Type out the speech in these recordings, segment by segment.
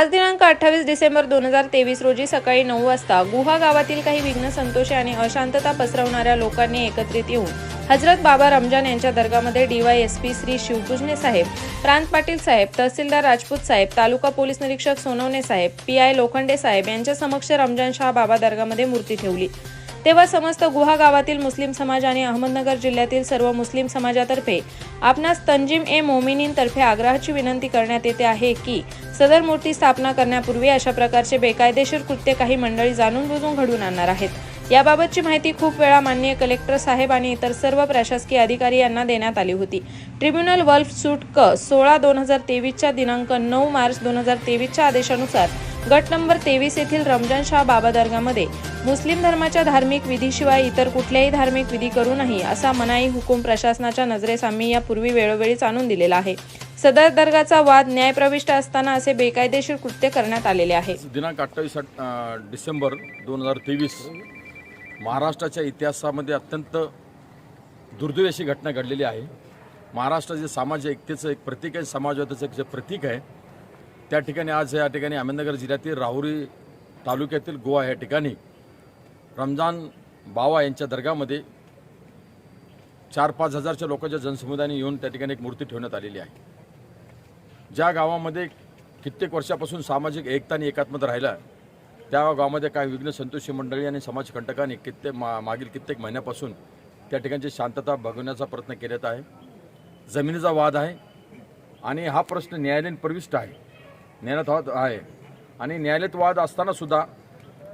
आज दिनांक अठ्ठावीस डिसेंबर दोन हजार तेवीस रोजी सकाळी नऊ वाजता गुहा गावातील काही विघ्न संतोषी आणि अशांतता पसरवणाऱ्या लोकांनी एकत्रित येऊन हजरत बाबा रमजान यांच्या दर्गामध्ये डीवायएसपी श्री शिवपूजने साहेब प्रांत पाटील साहेब तहसीलदार राजपूत साहेब तालुका पोलीस निरीक्षक सोनवणे साहेब पी आय लोखंडे साहेब यांच्या समक्ष रमजान शाह बाबा दर्गामध्ये मूर्ती ठेवली. तेव्हा समस्त गुहा गावातील मुस्लिम समाज आणि अहमदनगर जिल्ह्यातील सर्व मुस्लिम समाजातर्फे आपणास तंजीम ए मोमिनींतर्फे आग्रहाची विनंती करण्यात येते आहे की सदर मूर्ती स्थापना करण्यापूर्वी अशा प्रकारचे बेकायदेशीर कृत्य काही मंडळी जाणून बुजून घडून आणणार आहेत. याबाबतची माहिती खूप वेळा माननीय कलेक्टर साहेब आणि इतर सर्व प्रशासकीय अधिकारी यांना देण्यात आली होती. ट्रिब्युनल वल्फ सूट क सोळा दोन हजार तेवीसच्या दिनांक नऊ मार्च दोन हजार तेवीसच्या आदेशानुसार गट नंबर तेवीस येथील रमजान शाह बाबा दर्गामध्ये मुस्लिम धर्माच्या धार्मिक विधीशिवाय इतर कुठल्याही धार्मिक विधी करू नाही असा मनाई हुकूम प्रशासनाच्या नजरेस आम्ही यापूर्वी वेळोवेळीच आणून दिलेला आहे. सदर दर्गाचा वाद न्यायप्रविष्ट असताना असे बेकायदेशीर कृत्य करण्यात आलेले आहे. दिनांक अठ्ठावीस डिसेंबर दोन हजार तेवीस महाराष्ट्राच्या इतिहासामध्ये अत्यंत दुर्दैवी अशी घटना घडलेली आहे. महाराष्ट्राचे समाज एकतेचं एक प्रतीक आहे समाजवादाचं एक जे प्रतीक आहे त्या ठिकाणी आज या ठिकाणी अहमदनगर जिल्ह्यातील राहुरी तालुक्यातील गोवा या ठिकाणी रमजान बावा यांच्या दर्गामध्ये चार पाच हजारच्या लोकांच्या जनसमुदायाने येऊन त्या ठिकाणी एक मूर्ती ठेवण्यात आलेली आहे. ज्या गावामध्ये कित्येक वर्षापासून सामाजिक एकता आणि एकात्मता राहिला त्या गावामध्ये काही विघ्न संतोषी मंडळी आणि समाजकंटकांनी कित्येक मा मागील कित्येक महिन्यापासून त्या ठिकाणची शांतता भगवण्याचा प्रयत्न केलेला आहे. जमिनीचा वाद आहे आणि हा प्रश्न न्यायालयीन प्रविष्ट आहे. न्यायालयात वाद आहे. आणि न्यायालयात वाद असताना सुद्धा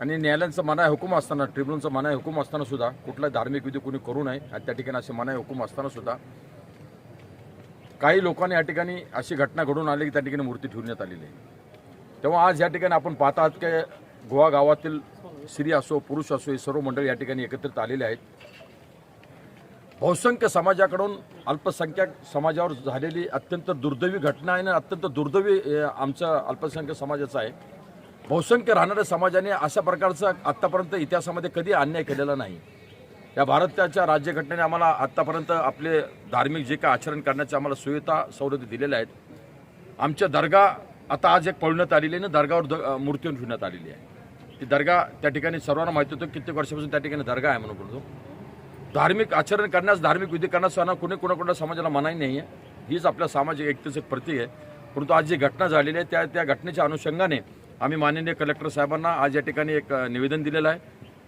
आणि न्यायालयांचं मनाय हुकूम असताना ट्रिब्युनलचं मनाय हुकूम असताना सुद्धा कुठलाही धार्मिक विधी कोणी करू नये आणि त्या ठिकाणी असे मनाय हुकूम असताना सुद्धा काही लोकांनी या ठिकाणी अशी घटना घडून आली की त्या ठिकाणी मूर्ती ठेवण्यात आलेली आहे. तेव्हा आज या ठिकाणी आपण पाहत आहात की गोवा गावातील स्त्री असो पुरुष असो हे सर्व मंडळी या ठिकाणी एकत्रित आलेले आहेत. बहुसंख्य समाजाकडून अल्पसंख्याक समाजावर झालेली अत्यंत दुर्दैवी घटना आहे आणि अत्यंत दुर्दैवी आमचा आमच्या समाजाचा आहे. बहुसंख्य राहणाऱ्या समाजाने अशा प्रकारचा आत्तापर्यंत इतिहासामध्ये कधी अन्याय केलेला नाही. या भारताच्या राज्यघटनेने आम्हाला आत्तापर्यंत आपले धार्मिक जे काय आचरण करण्याचे आम्हाला सुविधा सवलती दिलेल्या आहेत. आमच्या दर्गा आता आज एक पळण्यात आलेली आहे आणि दर्गावर द- अ, मूर्ती ठेवण्यात आलेली आहे. ती दर्गा त्या ठिकाणी सर्वांना माहिती होतं कित्येक वर्षापासून त्या ठिकाणी दर्गा आहे म्हणून बोलतो. धार्मिक आचरण करण्यास धार्मिक विधी करण्यास त्यांना कुणी कुणाकुणा समाजाला मनाई नाही आहे हीच आपल्या सामाजिक एकतेचं एक प्रतीक आहे. परंतु आज जी घटना झालेली आहे त्या त्या घटनेच्या अनुषंगाने आम्ही माननीय कलेक्टर साहेबांना आज या ठिकाणी एक निवेदन दिलेलं आहे.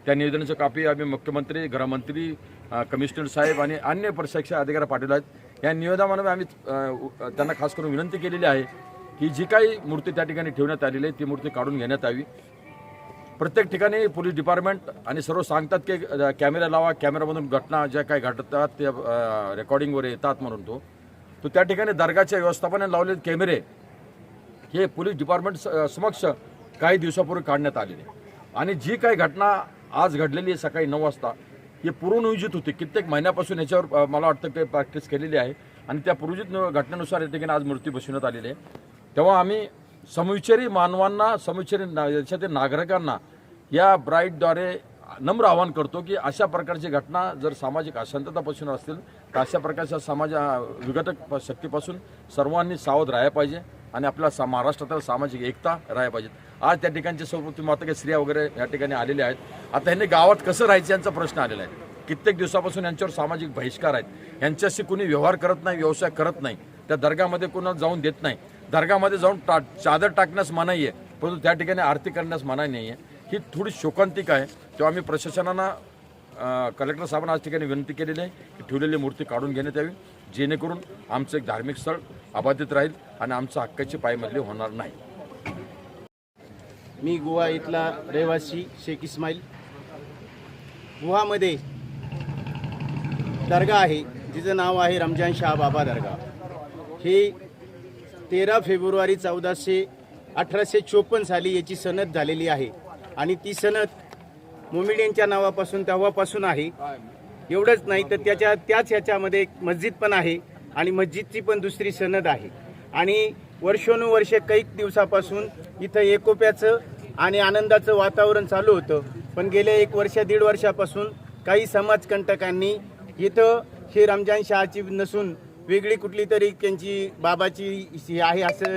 त्या निवेदनाचं कापी आम्ही मुख्यमंत्री गृहमंत्री कमिशनर साहेब आणि अन्य प्रशासकीय अधिकारी पाठवले आहेत. या निवेदनामध्ये आम्ही त्यांना खास करून विनंती केलेली आहे की जी काही मूर्ती त्या ठिकाणी ठेवण्यात आलेली आहे ती मूर्ती काढून घेण्यात यावी. प्रत्येक ठिकाणी पोलीस डिपार्टमेंट आणि सर्व सांगतात की कॅमेरा लावा कॅमेरामधून घटना ज्या काही घडतात त्या रेकॉर्डिंगवर येतात म्हणून तो. तो त्या ठिकाणी दर्गाच्या व्यवस्थापनाने लावलेले कॅमेरे हे पोलीस डिपार्टमेंट स- समक्ष काही दिवसापूर्वी काढण्यात आलेले. आणि जी काही घटना आज घडलेली आहे सकाळी नऊ वाजता ही पूर्वनियोजित होती. कित्येक महिन्यापासून याच्यावर मला वाटतं की प्रॅक्टिस केलेली आहे. आणि त्या पूर्वजित घटनेनुसार या ठिकाणी आज मृत्यू बसवण्यात आलेली आहे. तेव्हा आम्ही समविचारी मानवांना समविचारी ना- याच्यातील नागरिकांना या ब्राईटद्वारे नम्र आवाहन करतो की अशा प्रकारची घटना जर सामाजिक अशांततापासून असतील तर अशा प्रकारच्या समाज विघटक शक्तीपासून सर्वांनी सावध राहायला पाहिजे आणि आपल्या सा महाराष्ट्रातील सामाजिक एकता राहायला पाहिजे. आज त्या ठिकाणचे सर्व तुम्ही माता काही स्त्रिया वगैरे या ठिकाणी आलेल्या आहेत. आता ह्यांनी गावात कसं राहायचं यांचा प्रश्न आलेला आहे. कित्येक दिवसापासून यांच्यावर सामाजिक बहिष्कार आहेत. यांच्याशी कुणी व्यवहार करत नाही व्यवसाय करत नाही. त्या दर्गामध्ये कोणाला जाऊन देत नाही. दर्गामध्ये जाऊन टा चादर टाकण्यास मनाई आहे परंतु त्या ठिकाणी आरती करण्यास मनाई नाही आहे ही थोडी शोकांतिक आहे. तेव्हा आम्ही प्रशासनानं कलेक्टर साहेबांना आज ठिकाणी विनंती केलेली आहे की ठेवलेली मूर्ती काढून घेण्यात यावी जेणेकरून आमचं एक धार्मिक स्थळ अबाधित राहील आणि आमचं हक्काची पायमधली होणार नाही. मी गोवा इथला रहिवासी शेख इस्माईल. गुहामध्ये दर्गा आहे जिचं नाव आहे रमजान शाह बाबा दर्गा. हे तेरा फेब्रुवारी चौदाशे अठराशे चोपन्न साली याची सनद झालेली आहे. आणि ती सनद मोमिडियनच्या नावापासून तेव्हापासून आहे. एवढंच नाही तर त्याच्या त्याच ह्याच्यामध्ये एक मस्जिद पण आहे आणि मस्जिदची पण दुसरी सनद आहे. आणि वर्षानुवर्ष कैक दिवसापासून इथं एकोप्याचं आणि आनंदाचं वातावरण चालू होतं. पण गेल्या एक वर्ष दीड वर्षापासून काही समाजकंटकांनी इथं हे रमजान शहाची नसून वेगळी कुठली तरी त्यांची बाबाची ही आहे असं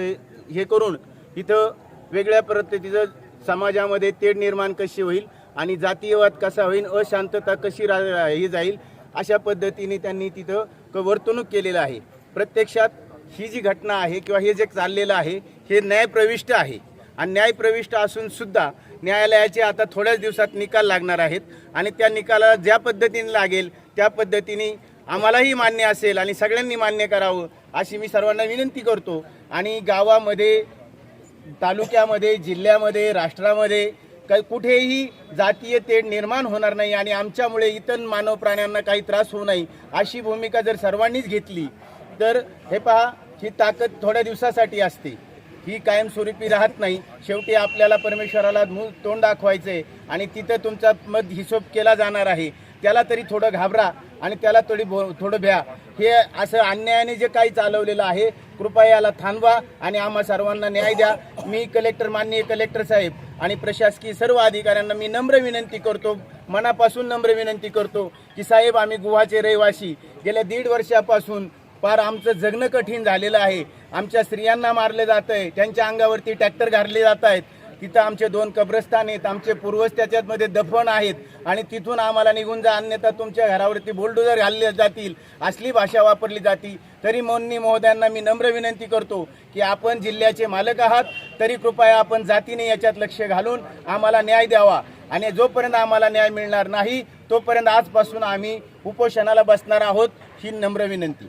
हे करून इथं वेगळ्या पद्धतीचं समाजामध्ये तेढ निर्माण कशी होईल आणि जातीयवाद कसा होईल अशांतता कशी रा ही जाईल अशा पद्धतीने त्यांनी तिथं क- वर्तणूक केलेलं आहे. प्रत्यक्षात ही जी घटना आहे किंवा हे जे चाललेलं आहे हे न्यायप्रविष्ट आहे. आणि न्यायप्रविष्ट असून सुद्धा न्यायालयाचे आता थोड्याच दिवसात निकाल लागणार आहेत आणि त्या निकाला ज्या पद्धतीने लागेल त्या पद्धतीने आम्हालाही मान्य असेल आणि सगळ्यांनी मान्य करावं अशी मी सर्वांना विनंती करतो. आणि गावामध्ये तालुक्यामध्ये जिल्ह्यामध्ये राष्ट्रामध्ये काही कुठेही जातीय तेढ निर्माण होणार नाही आणि आमच्यामुळे इतर मानव प्राण्यांना काही त्रास होऊ नये अशी भूमिका जर सर्वांनीच घेतली तर हे पहा ही ताकद थोड्या दिवसासाठी असते. ही कायमस्वरूपी राहत नाही. शेवटी आपल्याला परमेश्वराला मूळ तोंड आहे आणि तिथं तुमचा मत हिशोब केला जाणार आहे. त्याला तरी थोडं घाबरा. आणि त्याला थोडी भो थोडं भ्या. हे असं अन्यायाने जे काही चालवलेलं आहे कृपया याला थांबवा आणि आम्हा सर्वांना न्याय द्या. मी कलेक्टर माननीय कलेक्टर साहेब आणि प्रशासकीय सर्व अधिकाऱ्यांना मी नम्र विनंती करतो मनापासून नम्र विनंती करतो की साहेब आम्ही गुहाचे रहिवासी. गेल्या दीड वर्षापासून फार आमचं जगणं कठीण झालेलं आहे. आमच्या स्त्रियांना मारलं जात आहे त्यांच्या अंगावरती ट्रॅक्टर घातले जात आहेत तिथं आमचे दोन कब्रस्तान आहेत आमचे पूर्वज त्याच्यामध्ये दफन आहेत आणि तिथून आम्हाला निघून जा अन्यथा तुमच्या घरावरती बुलडोजर घालले जातील असली भाषा वापरली जाती. तरी मोन्नी महोदयांना मी नम्र विनंती करतो की आपण जिल्ह्याचे मालक आहात तरी कृपया आपण जातीने याच्यात लक्ष घालून आम्हाला न्याय द्यावा. आणि जोपर्यंत आम्हाला न्याय मिळणार नाही तोपर्यंत आजपासून आम्ही उपोषणाला बसणार आहोत ही नम्र विनंती.